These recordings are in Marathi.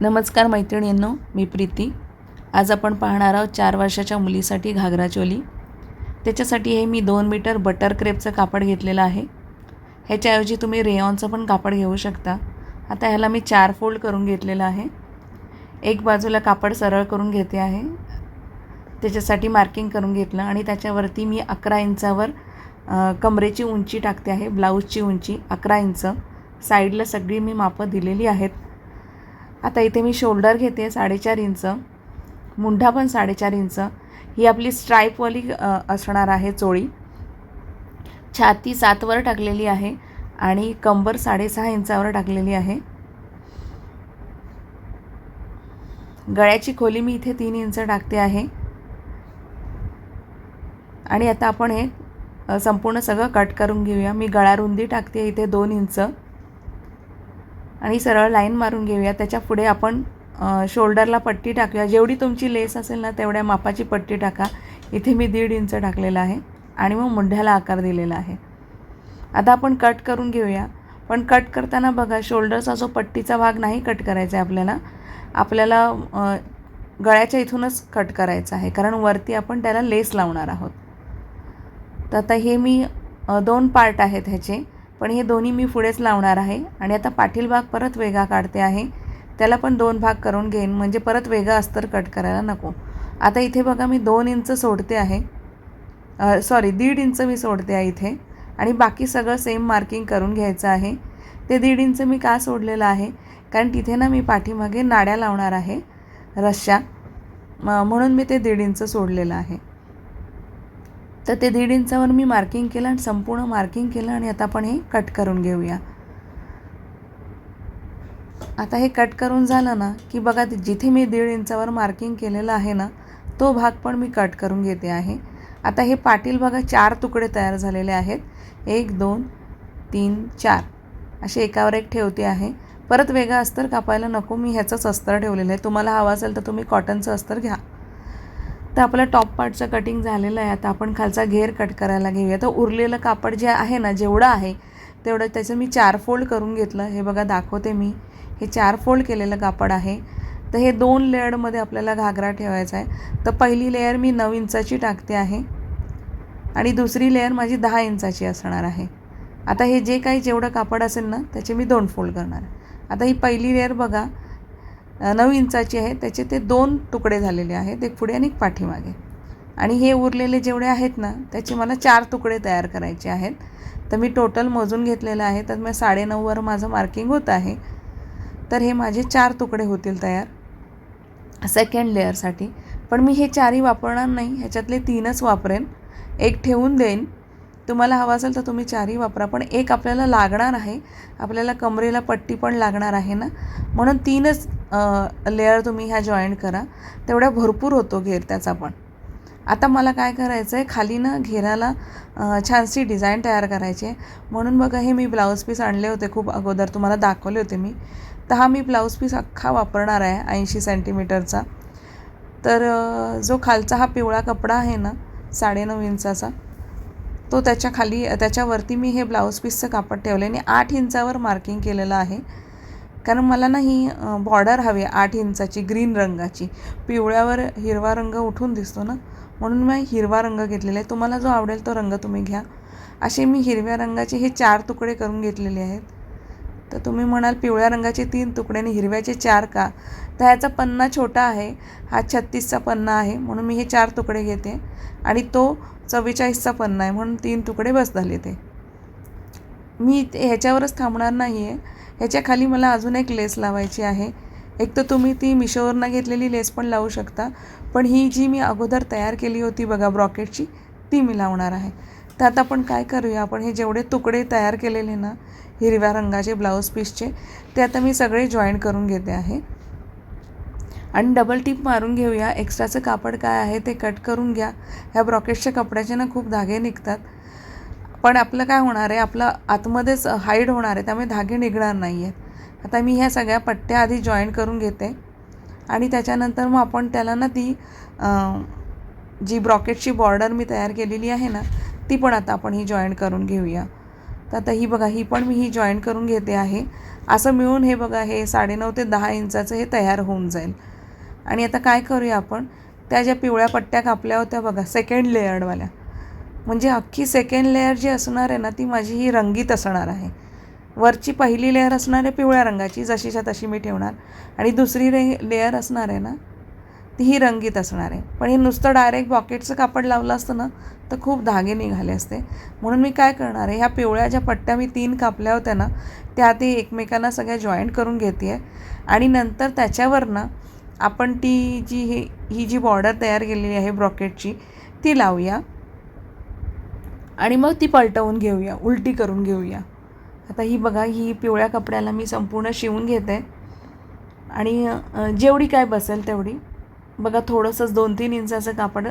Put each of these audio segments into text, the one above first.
नमस्कार मैत्रिणींनो मी प्रीती. आज आपण पाहणार आहोत चार वर्षाच्या मुलीसाठी घागरा चोली. त्याच्यासाठी हे मी दोन मीटर बटर क्रेपचं कापड घेतलेलं आहे. ह्याच्याऐवजी तुम्ही रेयॉनचं पण कापड घेऊ शकता. आता ह्याला मी चार फोल्ड करून घेतलेलं आहे. एक बाजूला कापड सरळ करून घेते आहे. त्याच्यासाठी मार्किंग करून घेतलं आणि त्याच्यावरती मी अकरा इंचावर कमरेची उंची टाकते आहे ब्लाऊजची उंची अकरा इंच. साईडला सगळी मी मापं दिलेली आहेत. आता इथे मी शोल्डर घेते साडेचार इंच मुंढा पण साडेचार इंच ही आपली स्ट्राईपवाली असणार आहे चोळी. छाती सातवर टाकलेली आहे आणि कंबर साडेसहा इंचावर टाकलेली आहे. गळ्याची खोली मी इथे तीन इंच टाकते आहे. आणि आता आपण हे संपूर्ण सगळं कट करून घेऊया. मी गळा रुंदी टाकते इथे दोन इंच. आणि सरळ लाईन मारून घेऊया. त्याच्या पुढे आपण शोल्डरला पट्टी टाकूया. जेवढी तुमची लेस असेल ना तेवढ्या मापाची पट्टी टाका. इथे मी दीड इंच टाकलेलं आहे आणि मग मुंढ्याला आकार दिलेला आहे. आता आपण कट करून घेऊया. पण कट करताना बघा शोल्डरचा जो पट्टीचा भाग नाही कट करायचा आहे आपल्याला आपल्याला गळ्याच्या इथूनच कट करायचा आहे. कारण वरती आपण त्याला लेस लावणार आहोत. तर आता हे मी दोन पार्ट आहेत ह्याचे. पण हे दोन्ही मी पुढेच लावणार आहे. आणि आता पाठील भाग परत वेगळा काढते आहे. त्याला पण दोन भाग करून घेईन. म्हणजे परत वेगळं अस्तर कट करायला नको. आता इथे बघा मी दोन इंच सोडते आहे. सॉरी दीड इंच मी सोडते आहे इथे. आणि बाकी सगळं सेम मार्किंग करून घ्यायचं आहे. ते दीड इंच मी का सोडलेलं आहे? कारण तिथे ना मी पाठीमागे नाड्या लावणार आहे. रश्या. म- म्हणून मी ते दीड इंच सोडलेलं आहे. तर ते दीड इंचावर मी मार्किंग केलं आणि संपूर्ण मार्किंग केलं आणि आता आपण हे कट करून घेऊया. आता हे कट करून झालं ना की बघा जिथे मी दीड इंचावर मार्किंग केलेलं आहे ना तो भाग पण मी कट करून घेते आहे. आता हे पाटील बघा चार तुकडे तयार झालेले आहेत. एक दोन तीन चार. असे एकावर एक ठेवते आहे. परत वेगळं अस्तर कापायला नको मी ह्याचंच अस्तर ठेवलेलं आहे. तुम्हाला हवं असेल तर तुम्ही कॉटनचं अस्तर घ्या. तर आपलं टॉप पार्टचं कटिंग झालेलं आहे. आता आपण खालचा घेर कट करायला घेऊया. तर उरलेलं कापड जे आहे ना जेवढं आहे तेवढं त्याचं मी चार फोल्ड करून घेतलं. हे बघा दाखवते मी. हे चार फोल्ड केलेलं कापड आहे. तर हे दोन लेअरमध्ये आपल्याला घागरा ठेवायचा आहे. तर पहिली लेअर मी नऊ इंचाची टाकते आहे. आणि दुसरी लेअर माझी दहा इंचाची असणार आहे. आता हे जे काही जेवढं कापड असेल ना त्याचे मी दोन फोल्ड करणार. आता ही पहिली लेअर बघा नऊ इंचाची आहे. त्याचे ते दोन तुकडे झालेले आहेत. एक पुढे आणि एक पाठीमागे. आणि हे उरलेले जेवढे आहेत ना त्याचे मला चार तुकडे तयार करायचे आहेत. तर मी टोटल मोजून घेतलेलं आहे तर मी साडेनऊवर माझं मार्किंग होत आहे. तर हे माझे चार तुकडे होतील तयार. सेकंड लेअरसाठी पण मी हे चारही वापरणार नाही. ह्याच्यातले तीनच वापरेन. एक ठेवून देईन. तुम्हाला हवं असेल तर तुम्ही चारही वापरा पण एक आपल्याला लागणार आहे. आपल्याला कमरेला पट्टी पण लागणार आहे ना? म्हणून तीनच लेअर तुम्ही ह्या जॉईंट करा. तेवढ्या भरपूर होतो घेर त्याचा पण. आता मला काय करायचं आहे खाली ना घेराला छानशी डिझाईन तयार करायची आहे. म्हणून बघा हे मी ब्लाऊज पीस आणले होते खूप अगोदर तुम्हाला दाखवले होते मी. तर हा मी ब्लाऊज पीस अख्खा वापरणार आहे ऐंशी सेंटीमीटरचा तर जो खालचा हा पिवळा कपडा आहे ना साडेनऊ इंचाचा तो त्याच्याखाली त्याच्यावरती मी हे ब्लाऊज पीसचं कापड ठेवलं आणि आठ इंचावर मार्किंग केलेलं आहे. कारण मला ना ही बॉर्डर हवी आहे आठ इंचाची ग्रीन रंगाची. पिवळ्यावर हिरवा रंग उठून दिसतो ना. म्हणून मी हिरवा रंग घेतलेला आहे. तुम्हाला जो आवडेल तो रंग तुम्ही घ्या. असे मी हिरव्या रंगाचे हे चार तुकडे करून घेतलेले आहेत. तर तुम्ही म्हणाल पिवळ्या रंगाचे तीन तुकडे आणि हिरव्याचे चार का? तर ह्याचा पन्ना छोटा आहे. हा छत्तीसचा पन्ना आहे. म्हणून मी हे चार तुकडे घेते. आणि तो चव्वेचाळीसचा पन्ना आहे. म्हणून तीन तुकडे बस झाले ते. मी ह्याच्यावरच थांबणार नाही आहे ह्याच्या खाली मला अजून एक लेस लावायची आहे. एक तर तुम्ही ती मिशोवरनं घेतलेली लेस पण लावू शकता. पण ही जी मी अगोदर तयार केली होती बघा ब्रॉकेटची ती मी लावणार आहे. तर आता आपण काय करूया आपण हे जेवढे तुकडे तयार केलेले ना हिरव्या रंगाचे ब्लाऊज पीसचे ते आता मी सगळे जॉईन करून घेते आहे. आणि डबल टीप मारून घेऊया एक्स्ट्राचं कापड काय आहे ते कट करून घ्या. ह्या ब्रॉकेटच्या कपड्याचे ना खूप धागे निघतात. पण आपलं काय होणार आहे आपलं आतमध्येच हाईड होणार आहे त्यामुळे धागे निघणार नाही आहेत आता मी ह्या सगळ्या पट्ट्या आधी जॉईन करून घेते. आणि त्याच्यानंतर मग आपण त्याला ना ती जी ब्रॉकेटची बॉर्डर मी तयार केलेली आहे ना ती पण आता आपण ही जॉईन करून घेऊया. तर आता ही बघा ही पण मी ही जॉईन करून घेते आहे. असं मिळून हे बघा हे साडेनऊ ते दहा इंचाचं हे तयार होऊन जाईल. आणि आता काय करूया आपण? त्या ज्या पिवळ्या पट्ट्या कापल्या होत्या बघा सेकंड लेअर्डवाल्या म्हणजे अख्खी सेकंड लेअर जी असणार आहे ना ती माझी ही रंगीत असणार आहे. वरची पहिली लेअर असणार आहे पिवळ्या रंगाची जशीच्या तशी मी ठेवणार. आणि दुसरी रे लेअर असणार आहे ना तीही रंगीत असणार आहे. पण हे नुसतं डायरेक्ट बॉकेटचं कापड लावलं असतं ना तर खूप धागे निघाले असते. म्हणून मी काय करणार आहे ह्या पिवळ्या ज्या पट्ट्या मी तीन कापल्या होत्या ना त्या ते एकमेकांना सगळ्या जॉईंट करून घेते आहे. आणि नंतर त्याच्यावर ना आपण ती जी ही ही जी बॉर्डर तयार केलेली आहे ब्रॉकेटची ती लावूया. आणि मग ती पलटवून घेऊया उलटी करून घेऊया. आता ही बघा ही पिवळ्या कपड्याला मी संपूर्ण शिवून घेते. आणि जेवढी काय बसेल तेवढी. बघा थोडंसंच दोन तीन इंचाचं कापड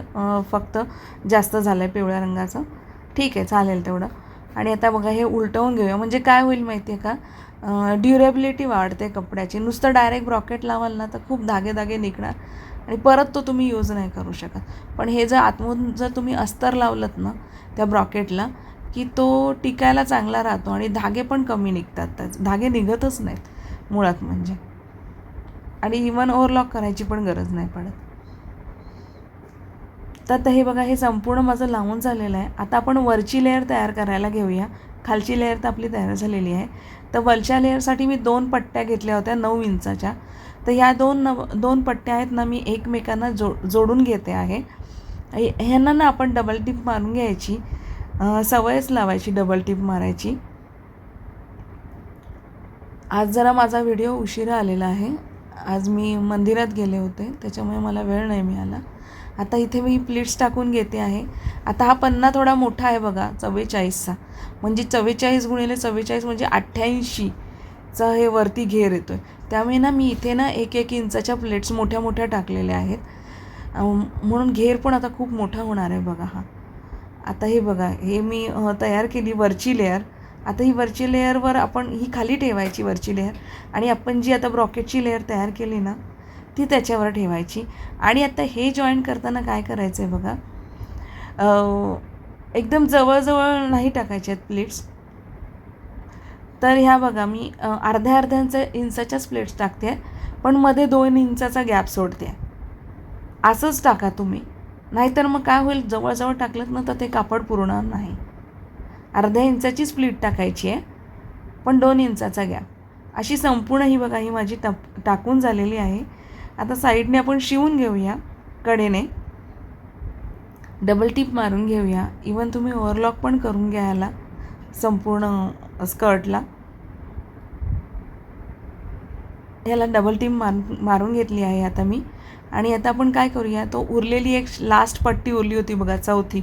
फक्त जास्त झालं आहे पिवळ्या रंगाचं. ठीक आहे चालेल तेवढं. आणि आता बघा हे उलटवून घेऊया. म्हणजे काय होईल माहिती आहे का ड्युरेबिलिटी वाढते कपड्याची. नुसतं डायरेक्ट ब्रॉकेट लावाल ना तर खूप धागे धागे निघणार. आणि परत तो तुम्ही यूज नाही करू शकत. पण हे जर आतमधून जर तुम्ही अस्तर लावलं ना त्या ब्रॉकेटला की तो टिकायला चांगला राहतो आणि धागे पण कमी निघतात त्याच धागे निघतच नाहीत मुळात म्हणजे. आणि इवन ओव्हरलॉक करायची पण गरज नाही पडत. तर आता हे बघा हे संपूर्ण माझं लावून झालेलं आहे. आता आपण वरची लेअर तयार करायला घेऊया. खालची लेअर तर आपली तयार झालेली आहे. तर वरच्या लेअरसाठी मी दोन पट्ट्या घेतल्या होत्या नऊ इंचाच्या. तर ह्या दोन नव दोन पट्ट्या आहेत ना मी एकमेकांना जो जोडून घेते आहे. ह्यांना ना आपण डबल टिप मारून घ्यायची. सवयच लावायची डबल टिप मारायची. आज जरा माझा व्हिडिओ उशिरा आलेला आहे. आज मी मंदिरात गेले होते त्याच्यामुळे मला वेळ नाही मिळाला. आता इथे मी प्लेट्स टाकून घेते आहे. आता हा पन्ना थोडा मोठा आहे बघा चव्वेचाळीसचा. म्हणजे चव्वेचाळीस गुणिले चव्वेचाळीस म्हणजे अठ्ठ्याऐंशीचा हे वरती घेर येतो आहे त्यामुळे ना मी इथे ना एक एक इंचाच्या प्लेट्स मोठ्या मोठ्या टाकलेल्या आहेत. म्हणून घेर पण आता खूप मोठा होणार आहे बघा हा. आता हे बघा हे मी तयार केली वरची लेअर. आता ही वरची लेअरवर आपण ही खाली ठेवायची वरची लेअर आणि आपण जी आता ब्रॉकेटची लेअर तयार केली ना ती त्याच्यावर ठेवायची. आणि आता हे जॉईन करताना काय करायचं आहे बघा एकदम जवळजवळ नाही टाकायचे आहेत प्लेट्स तर ह्या बघा मी अर्ध्या अर्ध्यांच्या इंचाच्याच प्लेट्स टाकते. पण मध्ये दोन इंचाचा गॅप सोडते. असंच टाका तुम्ही. नाहीतर मग काय होईल? जवळजवळ टाकलं ना तर ते कापड पुरणार नाही. अर्ध्या इंचाची स्प्लिट टाकायची आहे. पण दोन इंचाचा घ्या. अशी संपूर्ण ही बघा ही माझी टप टाकून झालेली आहे. आता साईडने आपण शिवून घेऊया कडेने. डबल टिप मारून घेऊया. इवन तुम्ही ओव्हरलॉक पण करून घ्या ह्याला संपूर्ण स्कर्टला ह्याला डबल टीम मार मारून घेतली आहे आता मी. आणि आता आपण काय करूया तो उरलेली एक लास्ट पट्टी उरली होती बघा चौथी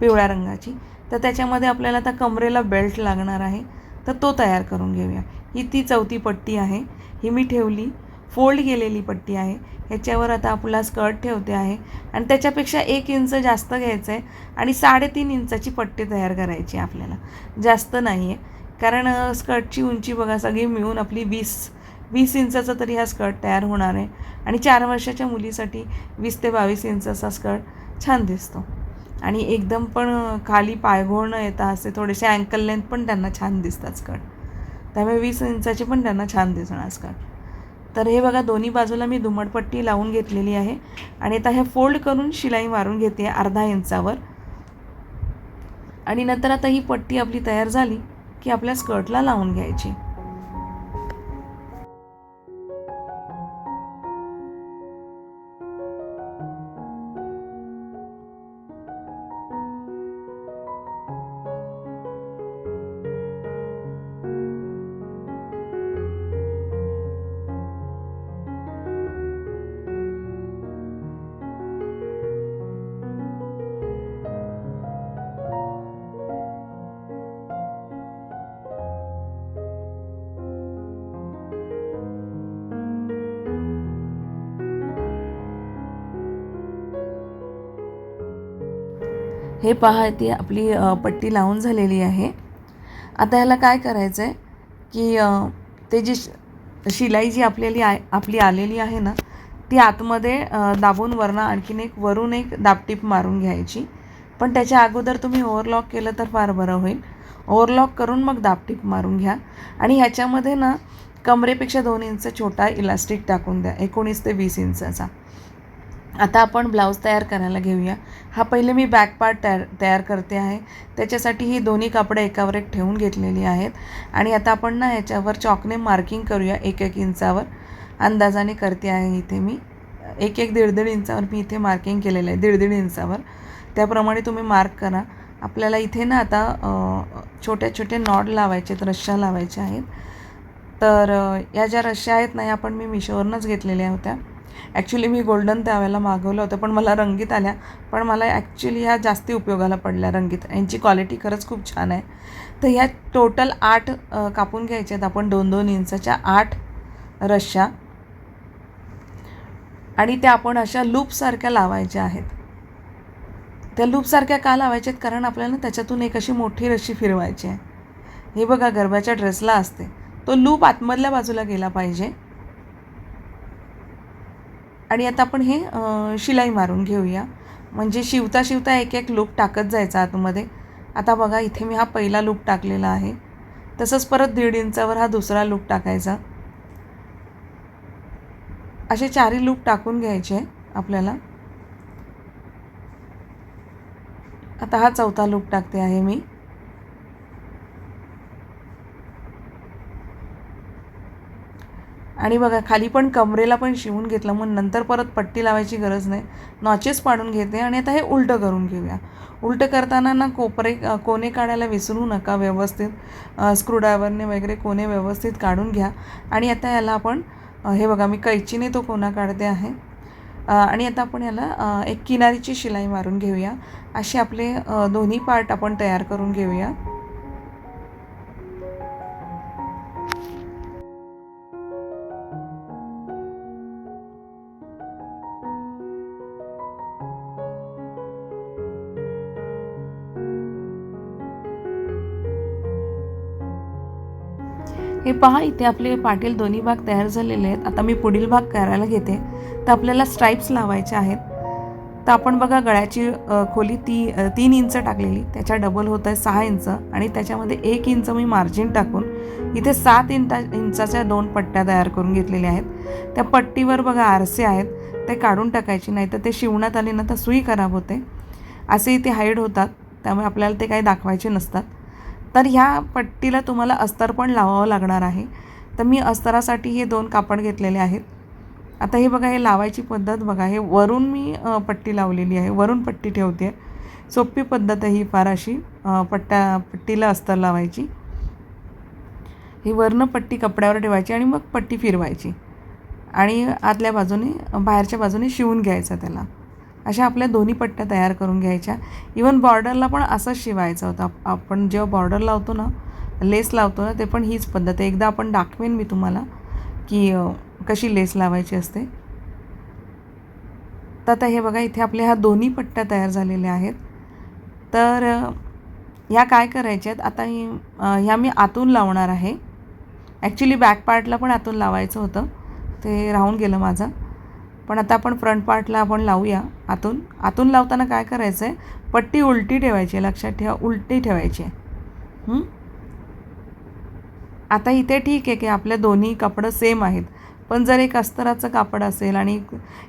पिवळ्या रंगाची. तर त्याच्यामध्ये आपल्याला आता कमरेला बेल्ट लागणार आहे. तर तो तयार करून घेऊया. ही ती चौथी पट्टी आहे. ही मी ठेवली. फोल्ड केलेली पट्टी आहे. ह्याच्यावर आता आपला स्कर्ट ठेवते आहे. आणि त्याच्यापेक्षा एक इंच जास्त घ्यायचं आहे आणि साडेतीन इंचाची पट्टी तयार करायची आहे आपल्याला. जास्त नाही आहे कारण स्कर्टची उंची बघा सगळी मिळून आपली वीस वीस इंचाचा तरी हा स्कर्ट तयार होणार आहे. आणि चार वर्षाच्या मुलीसाठी वीस ते बावीस इंचाचा स्कर्ट छान दिसतो. आणि एकदम पण खाली पायघोळ न येता असे थोडेसे अँकल लेंथ पण त्यांना छान दिसतात स्कर्ट त्यामुळे वीस इंचाचे पण त्यांना छान दिसणार स्कर्ट तर हे बघा दोन्ही बाजूला मी दुमटपट्टी लावून घेतलेली आहे. आणि आता हे फोल्ड करून शिलाई मारून घेते अर्धा इंचावर. आणि नंतर आता ही पट्टी आपली तयार झाली की आपल्या स्कर्टला लावून घ्यायची. हे पहा ती आपली पट्टी लावून झालेली आहे. आता ह्याला काय करायचं आहे की ते जी शिलाई जी आपल्याली आ आपली आलेली आहे ना ती आतमध्ये दाबून वरनं आणखीन एक वरून एक दाबटीप मारून घ्यायची. पण त्याच्या अगोदर तुम्ही ओव्हरलॉक केलं तर फार बरं होईल. ओव्हरलॉक करून मग दाबटीप मारून घ्या. आणि ह्याच्यामध्ये ना कमरेपेक्षा दोन इंच छोटा इलास्टिक टाकून द्या एकोणीस ते वीस इंचाचा. आता आपण ब्लाऊज तयार करायला घेऊया. हा पहिले मी बॅक पार्ट तयार तयार करते आहे. त्याच्यासाठी ही दोन्ही कापडं एकावर एक ठेवून घेतलेली आहेत. आणि आता आपण ना ह्याच्यावर चॉकने मार्किंग करूया एक एक इंचावर. अंदाजाने करते आहे इथे मी. एक एक दीड दीड इंचावर मी इथे मार्किंग केलेलं आहे दीड दीड इंचावर. त्याप्रमाणे तुम्ही मार्क करा. आपल्याला इथे ना आता छोट्या छोटे नॉड लावायचे आहेत रश्श्या लावायच्या आहेत. तर या ज्या रश्श्या आहेत ना या आपण मी मिशोवरूनच घेतलेल्या होत्या. ॲक्च्युली मी गोल्डन त्यावेळेला मागवलं होतं पण मला रंगीत आल्या. पण मला ॲक्च्युली ह्या जास्ती उपयोगाला पडल्या रंगीत. यांची क्वालिटी खरंच खूप छान आहे. तर ह्या टोटल आठ कापून घ्यायच्या आहेत आपण दोन दोन इंचाच्या आठ रश्श्या आणि त्या आपण अशा लूपसारख्या लावायच्या आहेत. त्या लूपसारख्या का लावायच्या आहेत? कारण आपल्याला त्याच्यातून एक अशी मोठी रशी फिरवायची आहे. हे बघा गरब्याच्या ड्रेसला असते. तो लूप आतमधल्या बाजूला गेला पाहिजे. आणि आता आपण हे शिलाई मारून घेऊया. म्हणजे शिवता शिवता एक एक लूप टाकत जायचा आतमध्ये. आता बघा इथे मी हा पहिला लूप टाकलेला आहे. तसंच परत दीड इंचावर हा दुसरा लूप टाकायचा. असे चारही लूप टाकून घ्यायचे आपल्याला. आता हा चौथा लूप टाकते आहे मी. आणि बघा खाली पण कमरेला पण शिवून घेतलं मग नंतर परत पट्टी लावायची गरज नाही. नॉचेस पाडून घेते आणि आता हे उलटं करून घेऊया. उलटं करताना ना कोपरे कोने काढायला विसरू नका व्यवस्थित. स्क्रूड्रायव्हरने वगैरे कोणे व्यवस्थित काढून घ्या. आणि आता याला आपण हे बघा मी कैचीने तो कोणा काढते आहे. आणि आता आपण याला एक किनारीची शिलाई मारून घेऊया. असे आपले दोन्ही पार्ट आपण तयार करून घेऊया. हे पहा इथे आपले पाटील दोन्ही भाग तयार झालेले आहेत. आता मी पुढील भाग करायला घेते. तर आपल्याला स्ट्राईप्स लावायचे आहेत. तर आपण बघा गळ्याची खोली ती तीन इंच टाकलेली. त्याच्या डबल होत आहे सहा इंच आणि त्याच्यामध्ये एक इंच मी मार्जिन टाकून इथे सात इंटा इंचाच्या दोन पट्ट्या तयार करून घेतलेल्या आहेत. त्या पट्टीवर बघा आरसे आहेत. ते काढून टाकायचे नाही तर ते शिवण्यात आले ना तर सुई खराब होते. असे इथे हाईड होतात. त्यामुळे आपल्याला ते काही दाखवायचे नसतात. तर ह्या पट्टीला तुम्हाला अस्तर पण लावावं लागणार आहे. तर मी अस्तरासाठी हे दोन कापड घेतलेले आहेत. आता हे बघा हे लावायची पद्धत बघा. हे वरून मी पट्टी लावलेली आहे. वरून पट्टी ठेवते. सोपी पद्धत आहे ही फार अशी पट्ट्या पट्टीला अस्तर लावायची. ही वरनं पट्टी कपड्यावर ठेवायची आणि मग पट्टी फिरवायची. आणि आतल्या बाजूने बाहेरच्या बाजूने शिवून घ्यायचा त्याला. अशा आपल्या दोन्ही पट्ट्या तयार करून घ्यायच्या. इवन बॉर्डरला पण असंच शिवायचं होतं. आपण जेव्हा बॉर्डर लावतो ना लेस लावतो ना ते पण हीच पद्धत आहे. एकदा आपण दाखवेन मी तुम्हाला की कशी लेस लावायची असते. तर आता हे बघा इथे आपल्या ह्या दोन्ही पट्ट्या तयार झालेल्या आहेत. तर ह्या काय करायच्या आहेत? आता ही ह्या मी आतून लावणार आहे. ॲक्च्युली बॅक पार्टला पण आतून लावायचं होतं. ते राहून गेलं माझं. पण आता आपण फ्रंट पार्टला आपण लावूया. आतून आतून लावताना काय करायचं आहे पट्टी उलटी ठेवायची आहे. लक्षात ठेवा उलटी ठेवायची आहे. आता इथे ठीक आहे की आपल्या दोन्ही कापडं सेम आहेत. पण जर एक अस्तराचं कापड असेल आणि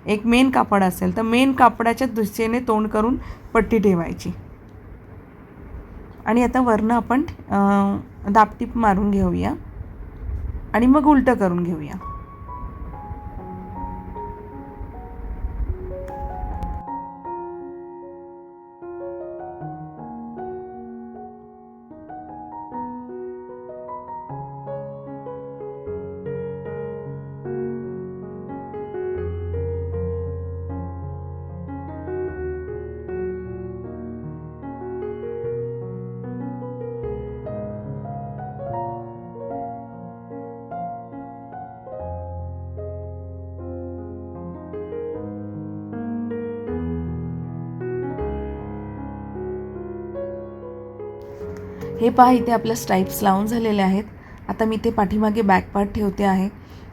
एक मेन कापड असेल तर मेन कापडाच्या दिशेने तोंड करून पट्टी ठेवायची. आणि आता वरनं आपण दापटीप मारून घेऊया. आणि मग उलटं करून घेऊया. हे पहा इथे आपल्या स्ट्राईप्स लावून झालेले आहेत. आता मी ते पाठीमागे बॅक पार्ट ठेवते आहे.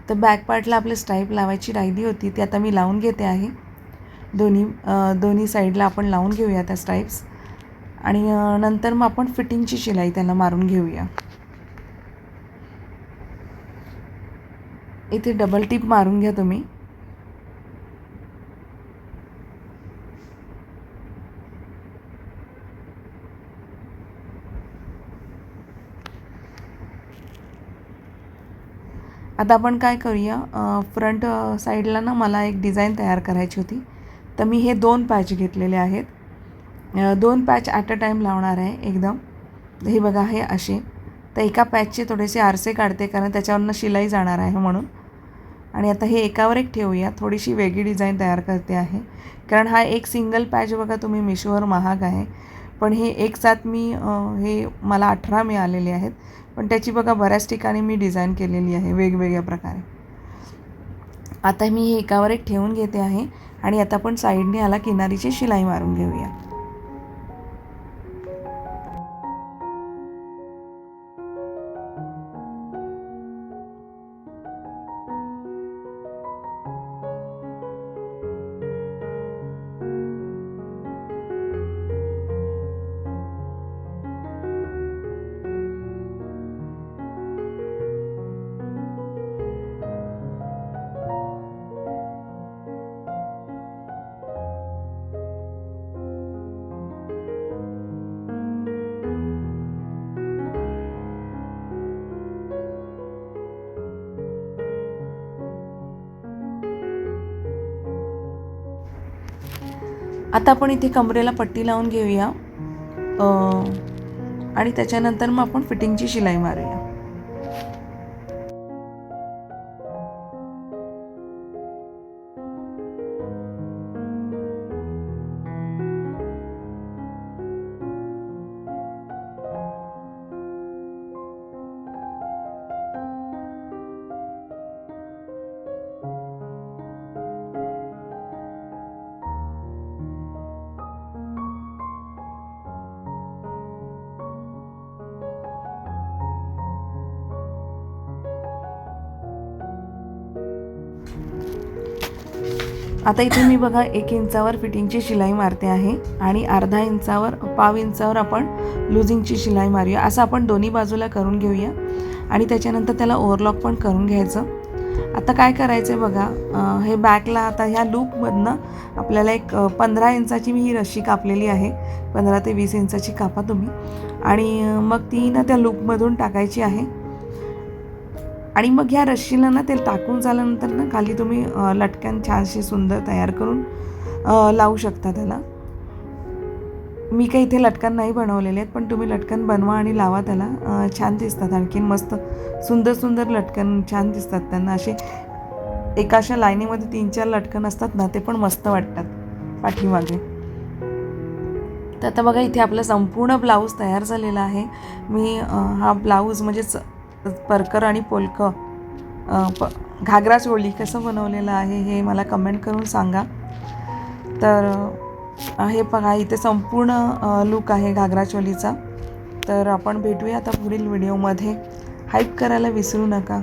तर बॅक पार्टला आपले स्ट्राईप लावायची राहिली होती ती आता मी लावून घेते आहे. दोन्ही दोन्ही साईडला आपण लावून घेऊया त्या स्ट्राईप्स आणि नंतर मग आपण फिटिंगची शिलाई त्याला मारून घेऊया. इथे डबल टिप मारून घ्या तुम्ही. आता आपण काय करूया फ्रंट साईडला ना मला एक डिझाईन तयार करायची होती. तर मी हे दोन पॅच घेतलेले आहेत. दोन पॅच ॲट अ टाईम लावणार आहे एकदम. हे बघा हे असे. तर एका पॅचचे थोडेसे आरसे काढते कारण त्याच्यावरनं शिलाई जाणार आहे म्हणून. आणि आता हे एकावर एक ठेवूया. थोडीशी वेगळी डिझाईन तयार करते आहे. कारण हा एक सिंगल पॅच बघा तुम्ही मिशोवर महाग आहे. पण हे एक साथ मी हे मला अठरा मिळालेले आहेत. पण त्याची बघा बऱ्याच ठिकाणी मी डिझाईन केलेली आहे वेगवेगळ्या प्रकारे. आता मी हे एकावर एक ठेवून घेते आहे आणि आता आपण साईडने याला किनारीची शिलाई मारून घेऊया. आता आपण इथे कमरेला पट्टी लावून घेऊया. आणि त्याच्यानंतर मग आपण फिटिंगची शिलाई मारूया. आता इथे मी बघा एक इंचावर फिटिंगची शिलाई मारते आहे आणि अर्धा इंचावर पाव इंचावर आपण लुझिंगची शिलाई मारूया. असं आपण दोन्ही बाजूला करून घेऊया. आणि त्याच्यानंतर त्याला ओव्हरलॉक पण करून घ्यायचं. आता काय करायचं आहे बघा हे बॅकला आता ह्या लूपमधनं आपल्याला एक पंधरा इंचाची मी ही रशी कापलेली आहे. पंधरा ते वीस इंचाची कापा तुम्ही. आणि मग ती ना त्या लूपमधून टाकायची आहे. आणि मग ह्या रश्शीला ना ते टाकून झाल्यानंतर ना खाली तुम्ही लटकन छानशी सुंदर तयार करून लावू शकता त्याला. मी काही इथे लटकन नाही बनवलेले आहेत पण तुम्ही लटकन बनवा आणि लावा त्याला. छान दिसतात. आणखीन मस्त सुंदर सुंदर लटकन छान दिसतात त्यांना. असे एका अशा लाईनीमध्ये तीन चार लटकन असतात ना ते पण मस्त वाटतात पाठीमागे. तर आता बघा इथे आपला संपूर्ण ब्लाऊज तयार झालेला आहे. मी हा ब्लाऊज म्हणजेच परकर आणि पोलकं प घागरा चोळी कसं बनवलेलं आहे हे मला कमेंट करून सांगा. तर हे बघा इथे संपूर्ण लुक आहे घागरा चोलीचा तर आपण भेटूया आता पुढील व्हिडिओमध्ये हाईप करायला विसरू नका.